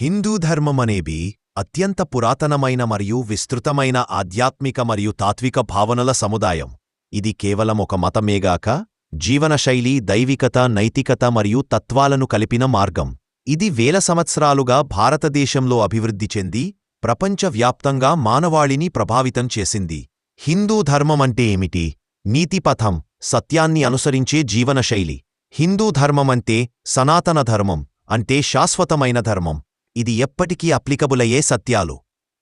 హిందూ ధర్మమనేవి అత్యంత పురాతనమైన మరియు విస్తృతమైన ఆధ్యాత్మిక మరియు తాత్విక భావనల సముదాయం. ఇది కేవలం ఒక మతమేగాక జీవనశైలి దైవికత నైతికత మరియు తత్వాలను కలిపిన మార్గం. ఇది వేల సంవత్సరాలుగా భారతదేశంలో అభివృద్ధి చెంది ప్రపంచవ్యాప్తంగా మానవాళిని ప్రభావితం చేసింది. హిందూ ధర్మమంటే ఏమిటి? నీతిపథం సత్యాన్ని అనుసరించే జీవనశైలి. హిందూ ధర్మమంటే సనాతన ధర్మం అంటే శాశ్వతమైన ధర్మం. ఇది ఎప్పటికీ అప్లికబులయ్యే సత్యాలు.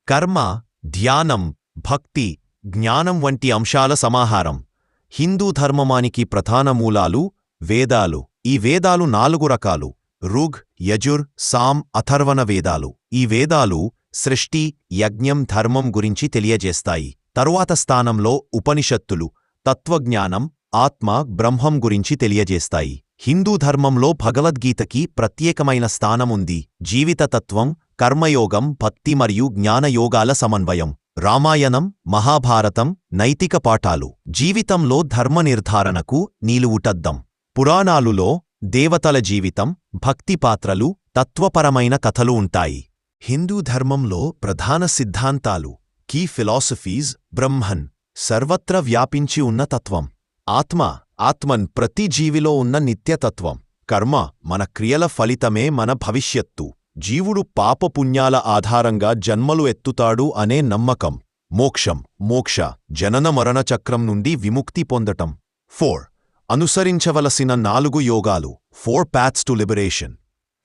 కర్మ ధ్యానం భక్తి జ్ఞానం వంటి అంశాల సమాహారం. హిందూ ధర్మమానికి ప్రధాన మూలాలు వేదాలు. ఈ వేదాలు నాలుగు రకాలు. రుగ్ యజుర్ సామ్ అథర్వణ వేదాలు. ఈ వేదాలు సృష్టి యజ్ఞం ధర్మం గురించి తెలియజేస్తాయి. తరువాత స్థానంలో ఉపనిషత్తులు తత్వజ్ఞానం ఆత్మ బ్రహ్మం గురించి తెలియజేస్తాయి. హిందూ ధర్మంలో భగవద్గీతకి ప్రత్యేకమైన స్థానముంది. జీవితతత్వం కర్మయోగం భక్తి మరియు జ్ఞానయోగాల సమన్వయం. రామాయణం మహాభారతం నైతిక పాఠాలు. జీవితంలో ధర్మ నిర్ధారణకు నీలువుటద్దం. పురాణాలులో దేవతల జీవితం భక్తి పాత్రలు తత్వపరమైన కథలు ఉంటాయి. హిందూ ధర్మంలో ప్రధాన సిద్ధాంతాలు. Key philosophies Brahman. సర్వత్ర వ్యాపించి ఉన్న తత్వం. ఆత్మ ఆత్మన్ ప్రతి జీవిలో ఉన్న నిత్యతత్వం. కర్మ మన క్రియల ఫలితమే మన భవిష్యత్తు. జీవుడు పాపపుణ్యాల ఆధారంగా జన్మలు ఎత్తుతాడు అనే నమ్మకం. మోక్షం మోక్ష జనన మరణ చక్రం నుండి విముక్తి పొందటం. ఫోర్ అనుసరించవలసిన నాలుగు యోగాలు. Four paths to liberation.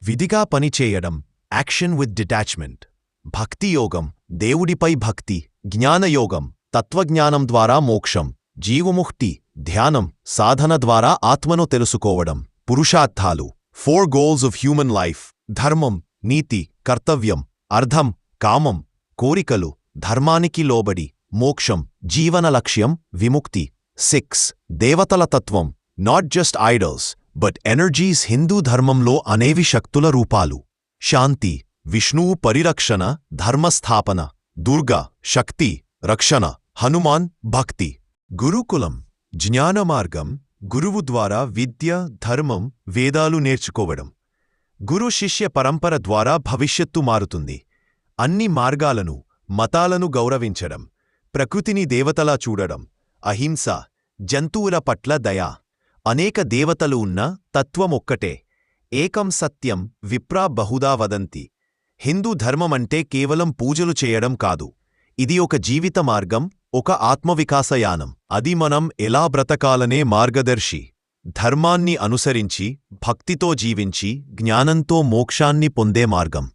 విధిగా పనిచేయడం. Action with detachment. భక్తియోగం దేవుడిపై భక్తి. జ్ఞానయోగం. తత్వజ్ఞానం ద్వారా మోక్షం. జీవముక్తి ధ్యానం సాధన ద్వారా ఆత్మను తెలుసుకోవడం. పురుషార్థాలు. Four goals of human life ధర్మం నీతి కర్తవ్యం అర్థం కామం కోరికలు ధర్మానికి లోబడి మోక్షం జీవన లక్ష్యం విముక్తి. సిక్స్ దేవతల తత్వం. Not just idols but energies Hindu ధర్మంలో అనేవి శక్తుల రూపాలు. శాంతి విష్ణువు పరిరక్షణ ధర్మస్థాపన. దుర్గా శక్తి రక్షణ. హనుమాన్ భక్తి. గురుకులం జ్ఞానమార్గం గురువు ద్వారా విద్య ధర్మం వేదాలు నేర్చుకోవడం. గురు శిష్య పరంపర ద్వారా భవిష్యత్తు మారుతుంది. అన్ని మార్గాలను మతాలను గౌరవించడం ప్రకృతిని దేవతలా చూడడం అహింస జంతువుల పట్ల దయ అనేక దేవతలు ఉన్న తత్వమొక్కటే. ఏకం సత్యం విప్రా బహుదా వదంతి. హిందూ ధర్మమంటే కేవలం పూజలు చేయడం కాదు. ఇది ఒక జీవిత మార్గం ఒక ఆత్మవికాసయానం. అది మనం ఎలా బ్రతకాలనే మార్గదర్శి. ధర్మాన్ని అనుసరించి భక్తితో జీవించి జ్ఞానంతో మోక్షాన్ని పొందే మార్గం.